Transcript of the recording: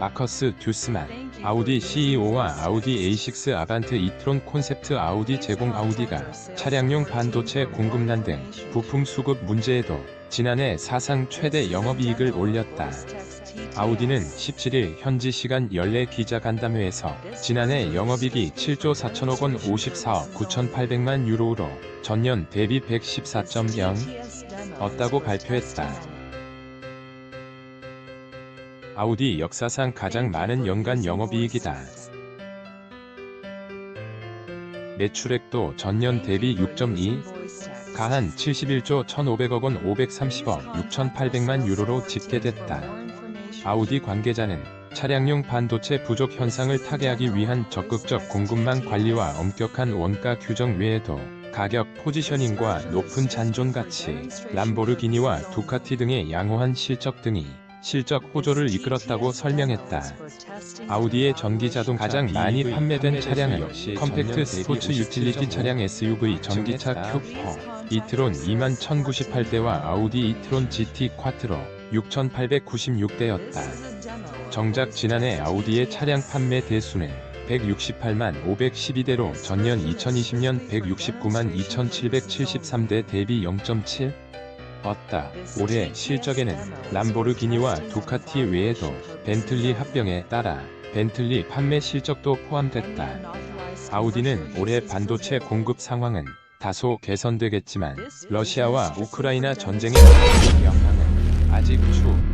마커스 듀스만 아우디 CEO와 아우디 A6 아반트 이트론 콘셉트 아우디 제공 아우디가 차량용 반도체 공급난 등 부품 수급 문제에도 지난해 사상 최대 영업이익을 올렸다. 아우디는 17일 현지 시간 연례 기자간담회에서 지난해 영업이익이 7조 4천억 원 54억 9,800만 유로로 전년 대비 114.0 었다고 발표했다. 아우디 역사상 가장 많은 연간 영업이익이다. 매출액도 전년 대비 6.2, 가한 71조 1,500억 원 530억 6,800만 유로로 집계됐다. 아우디 관계자는 차량용 반도체 부족 현상을 타개하기 위한 적극적 공급망 관리와 엄격한 원가 규정 외에도 가격 포지셔닝과 높은 잔존 가치, 람보르기니와 두카티 등의 양호한 실적 등이 실적 호조를 이끌었다고 설명했다. 아우디의 전기 자동 가장 많이 판매된 차량은 컴팩트 스포츠 유틸리티 차량 SUV 전기차 큐퍼 이트론 2만 1098대와 아우디 이트론 GT 쿼트로 6896대였다. 정작 지난해 아우디의 차량 판매 대수는 168만 512대로 전년 2020년 169만 2773대 대비 0.7 었다. 올해 실적에는 람보르기니와 두카티 외에도 벤틀리 합병에 따라 벤틀리 판매 실적도 포함됐다. 아우디는 올해 반도체 공급 상황은 다소 개선되겠지만 러시아와 우크라이나 전쟁의 영향은 아직 추